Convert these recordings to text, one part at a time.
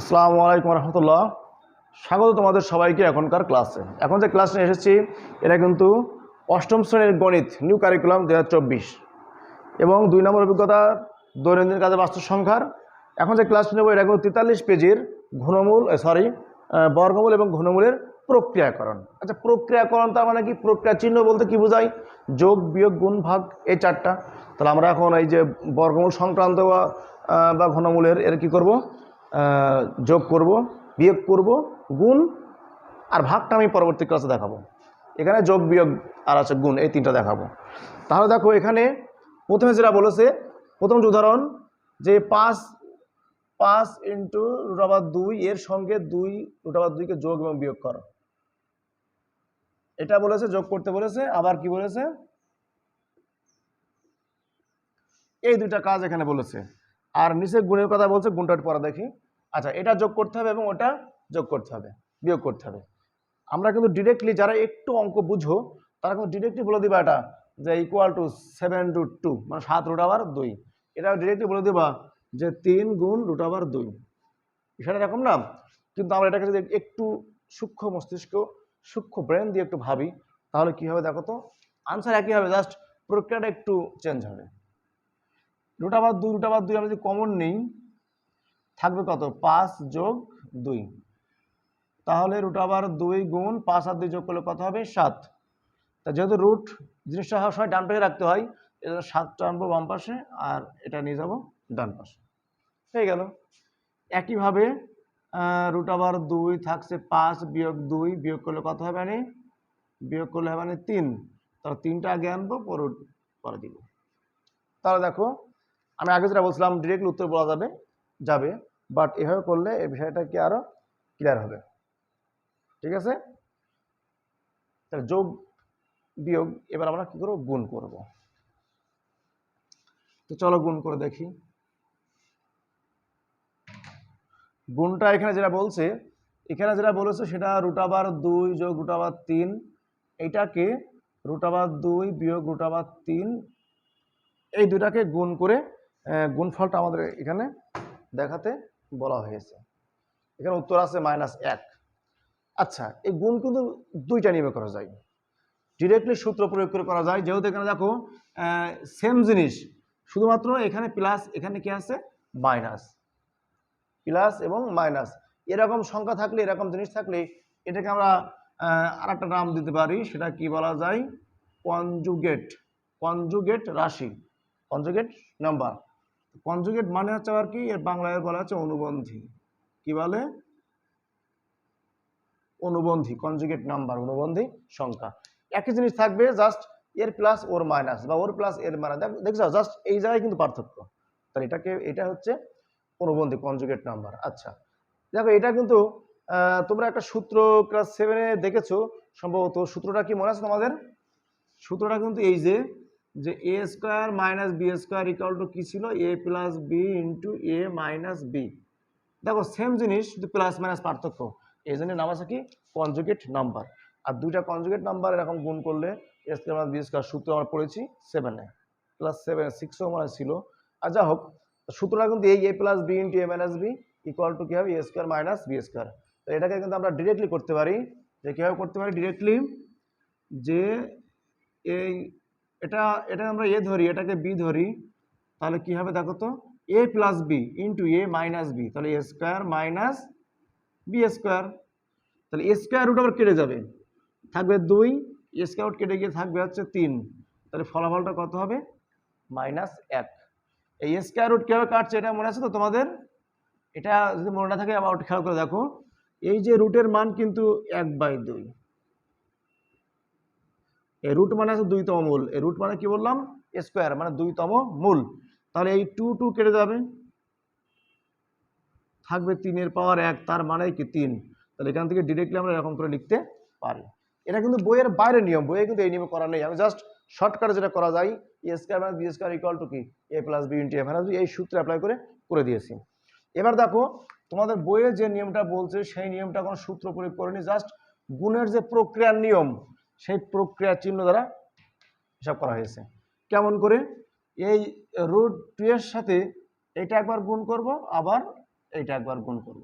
আসসালামু আলাইকুম রহমতুল্লাহ। স্বাগত তোমাদের সবাইকে এখনকার ক্লাসে। এখন যে ক্লাস নিয়ে এসেছি, এটা কিন্তু অষ্টম শ্রেণির গণিত, নিউ কারিকুলাম দু হাজার চব্বিশ। এবং দুই নম্বর অভিজ্ঞতা, দৈনন্দিন কাজে বাস্তব সংখ্যার এখন যে ক্লাস নেব, এটা কিন্তু তেতাল্লিশ পেজের ঘনমূল সরি বর্গমূল এবং ঘনমূলের প্রক্রিয়াকরণ। আচ্ছা প্রক্রিয়াকরণ তার মানে কি? প্রক্রিয়া চিহ্ন বলতে কি বোঝায়? যোগ, বিয়োগ, গুণ, ভাগ, এই চারটা। তাহলে আমরা এখন এই যে বর্গমূল সংক্রান্ত বা ঘনমূলের, এর কি করব? যোগ করব, বিয়োগ করব, গুণ, আর ভাগটা আমি পরবর্তী ক্লাসে দেখাবো। এখানে যোগ, বিয়োগ, আর আছে গুণ, এই তিনটা দেখাবো। তাহলে দেখো এখানে প্রথমে যেটা বলেছে, প্রথম যে উদাহরণ, যে পাঁচ পাঁচ ইন্টু রুটাবার দুই, এর সঙ্গে দুই রুটাবার দুইকে যোগ এবং বিয়োগ করো। এটা বলেছে, যোগ করতে বলেছে, আবার কি বলেছে? এই দুইটা কাজ এখানে বলেছে। আর নিচে গুণের কথা বলছে, গুণটা পরে দেখি। আচ্ছা এটা যোগ করতে হবে এবং ওটা যোগ করতে হবে, বিয়োগ করতে হবে। আমরা কিন্তু ডিরেক্টলি যারা একটু অঙ্ক বুঝো, তারা কিন্তু ডিরেক্টলি বলে দিবা এটা, যে equal to seven root two মানে সাত রুট আবার দুই। এটা ডিরেক্টলি বলে দিবা যে তিন গুণ রুট আবার দুই। বিষয়টা এরকম না, কিন্তু আমরা এটাকে যদি একটু সূক্ষ্ম মস্তিষ্ক, সূক্ষ্ম ব্রেন দিয়ে একটু ভাবি, তাহলে কি হবে দেখো তো? আনসার একই হবে জাস্ট প্রক্রিয়াটা একটু চেঞ্জ হবে। রুট আবার দুই রুট আবার দুই আমরা যদি কমন নেই থাকবে কত? পাঁচ যোগ দুই। তাহলে রুট আবার দুই গুণ পাঁচ আর দুই যোগ করলে কত হবে? সাত। তা যেহেতু রুট জিনিসটা হওয়ার সময় ডান পাশে রাখতে হয়, এজন্য সাতটা আনব বাম পাশে আর এটা নিয়ে যাব ডান পাশে। হয়ে গেল। একইভাবে রুট আবার দুই থাকছে পাঁচ বিয়োগ দুই, বিয়োগ করলে কত হবে মানে? বিয়োগ করলে হবে মানে তিন। তাহলে তিনটা আগে আনব, পরে পরে দিব। তাহলে দেখো, আমি আগে যেটা বলছিলাম ডিরেক্টলি উত্তর বলা যাবে। যাবে বাট এভাবে করলে এই বিষয়টা কি আরও ক্লিয়ার হবে। ঠিক আছে? তাহলে যোগ বিয়োগ, এবার আমরা কি করব? গুণ করব। তো চলো গুণ করে দেখি। গুণটা এখানে যেটা বলছে, এখানে যেটা বলেছে সেটা রুটাবার দুই যোগ রুটাবার তিন। এটাকে রুটাবার দুই বিয়োগ রুটাবার তিন, এই দুটাকে গুণ করে গুণফলটা আমাদের এখানে দেখাতে বলা হয়েছে। এখানে উত্তর আছে মাইনাস এক। আচ্ছা এই গুণ কিন্তু দুইটা নিয়মে করা যায়। ডিরেক্টলি সূত্র প্রয়োগ করে করা যায়। যেহেতু এখানে দেখো সেম জিনিস, শুধুমাত্র এখানে প্লাস এখানে কি আছে? মাইনাস প্লাস এবং মাইনাস এরকম সংখ্যা থাকলে, এরকম জিনিস থাকলে, এটাকে আমরা আর একটা নাম দিতে পারি। সেটা কি বলা যায়? কনজুগেট কনজুগেট রাশি। কনজুগেট নাম্বার কনজুগেট মানে হচ্ছে আবার কি? এর বাংলায় বলা হচ্ছে অনুবন্ধী। কি বলে? অনুবন্ধী কনজুগেট নাম্বার অনুবন্ধী সংখ্যা। একই জিনিস থাকবে জাস্ট এর প্লাস ওর মাইনাস বা ওর প্লাস এর মাইনাস দেখছ জাস্ট এই জায়গায় কিন্তু পার্থক্য। তাহলে এটাকে, এটা হচ্ছে অনুবন্ধী কনজুগেট নাম্বার আচ্ছা দেখো, এটা কিন্তু তোমরা একটা সূত্র ক্লাস সেভেনে দেখেছ। সম্ভবত সূত্রটা কি মনে আছে তোমাদের? সূত্রটা কিন্তু এই যে যে A square minus B square equal to কী ছিল? A plus B into A minus B দেখো সেম জিনিস, শুধু প্লাস মাইনাস পার্থক্য। এই জন্য নাম আছে কি? কনজুগেট নাম্বার আর দুইটা কনজুগেট নাম্বার এরকম গুণ করলে A square minus B square সূত্র আমরা পড়েছি সেভেনে প্লাস সেভেন সিক্সও মনে ছিল। আর যা হোক, সূত্রটা কিন্তু এই A plus B into A minus B equal to কী হবে? A square minus B square তো এটাকে কিন্তু আমরা ডিরেক্টলি করতে পারি। যে কীভাবে করতে পারি? ডিরেক্টলি যে এই এটা এটা আমরা এ ধরি, এটাকে বি ধরি, তাহলে কি হবে দেখো তো? A plus B into A minus B তাহলে A square minus B square তাহলে এ স্কোয়ার রুট আবার কেটে যাবে, থাকবে দুই এ স্কোয়ার রুট কেটে গিয়ে থাকবে হচ্ছে তিন, তাহলে ফলাফলটা কত হবে? মাইনাস এক, এই স্কোয়ার রুট কীভাবে কাটছে এটা মনে আছে তো তোমাদের? এটা যদি মনে না থাকে, আবার খেয়াল করে দেখো, এই যে রুটের মান কিন্তু এক বাই দুই এই রুট মানে আছে দুইতম মূল। এই রুট মানে কি বললাম? স্কোয়ার মানে দুইতম মূল। তাহলে এই টু টু কেটে যাবে। থাকবে তিনের পাওয়ার এক, তার মানে কি তিন? তাহলে এখান থেকে ডিরেক্টলি আমরা এরকম করে লিখতে পারি। এটা কিন্তু বইয়ের বাইরে নিয়ম, বইয়ে কিন্তু এই নিয়মে করা নেই। আমি জাস্ট শর্টকাটে যেটা করা যায় A square minus B square equal to কি? A plus B into A minus B এই সূত্রে অ্যাপ্লাই করে করে দিয়েছি। এবার দেখো, তোমাদের বইয়ে যে নিয়মটা বলছে, সেই নিয়মটা কোনো সূত্র প্রয়োগ করেনি জাস্ট গুণের যে প্রক্রিয়ার নিয়ম। সেই প্রক্রিয়া চিহ্ন দ্বারা হিসাব করা হয়েছে। কেমন করে? এই রুট টু এর সাথে এটা একবার গুণ করব, আবার এইটা একবার গুণ করব।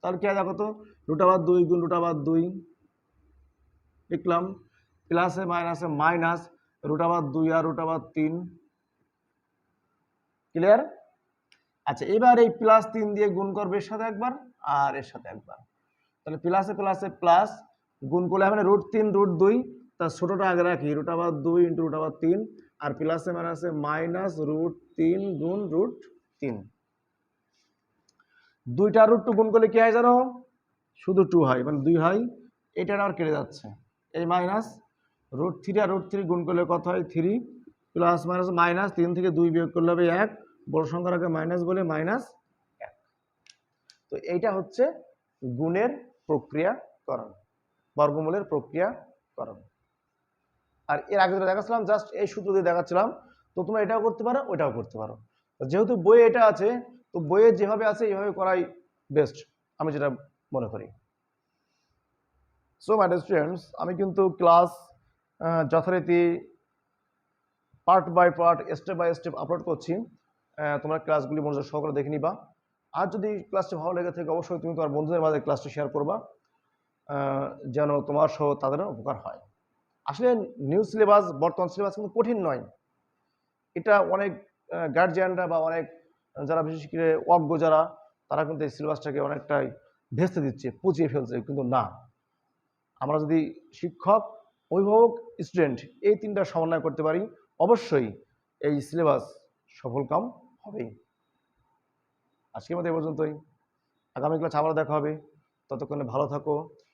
তাহলে কি দেখো তো? রুট আবার দুই গুণ রুট আবার দুই। লিখলাম প্লাসে মাইনাসে মাইনাস রুট আবার দুই আর রুট আবার তিন। ক্লিয়ার আচ্ছা এবার এই প্লাস তিন দিয়ে গুণ করবে এর সাথে একবার আর এর সাথে একবার। তাহলে প্লাসে প্লাসে প্লাস গুণ করলে হবে রুট তিন রুট দুই, তার ছোটোটা আগে রাখি রুট আবার দুই ইন্টু রুট আবার তিন, আর প্লাসে মাইনাসে মাইনাস রুট তিন গুণ রুট তিন। দুইটা রুট টু গুণ করলে কি হয় জানো? শুধু টু হয় মানে দুই হয়, এটা আর কেটে যাচ্ছে। এই মাইনাস রুট থ্রি আর রুট থ্রি গুণ করলে কত হয়? থ্রি প্লাস মাইনাস মাইনাস তিন থেকে দুই বিয়োগ করলে হবে এক, বড় সংখ্যার মাইনাস বলে মাইনাস এক। তো এইটা হচ্ছে গুণের প্রক্রিয়াকরণ। বর্গমূলের প্রক্রিয়াকরণ। আর এর আগে যেটা দেখাচ্ছিলাম জাস্ট এই সূত্র দিয়ে দেখাচ্ছিলাম, তো তোমরা এটাও করতে পারো, ওইটাও করতে পারো। যেহেতু বইয়ে এটা আছে, তো বইয়ে যেভাবে আছে, এইভাবে করাই বেস্ট আমি যেটা মনে করি। সো মাই স্টুডেন্টস আমি কিন্তু ক্লাস যথারীতি part by part step by step upload করছি। তোমরা ক্লাসগুলি মনোযোগ সহকারে দেখে নিবা। আর যদি ক্লাসটি ভালো লেগে থাকে, অবশ্যই তুমি তোমার বন্ধুদের মাঝে ক্লাসটি শেয়ার করবা। যেন তোমার সহ তাদেরও উপকার হয়। আসলে নিউ সিলেবাস বর্তমান সিলেবাস কিন্তু কঠিন নয়। এটা অনেক গার্জিয়ানরা বা অনেক যারা বিশেষ করে অজ্ঞ যারা, তারা কিন্তু এই সিলেবাসটাকে অনেকটাই ভেস্তে দিচ্ছে, পুচিয়ে ফেলছে, কিন্তু না। আমরা যদি শিক্ষক, অভিভাবক স্টুডেন্ট এই তিনটা সমন্বয় করতে পারি, অবশ্যই এই সিলেবাস সফল কাম হবেই। আজকের মতো এ পর্যন্তই। আগামী ক্লাস আবার দেখা হবে। ততক্ষণে ভালো থাকো।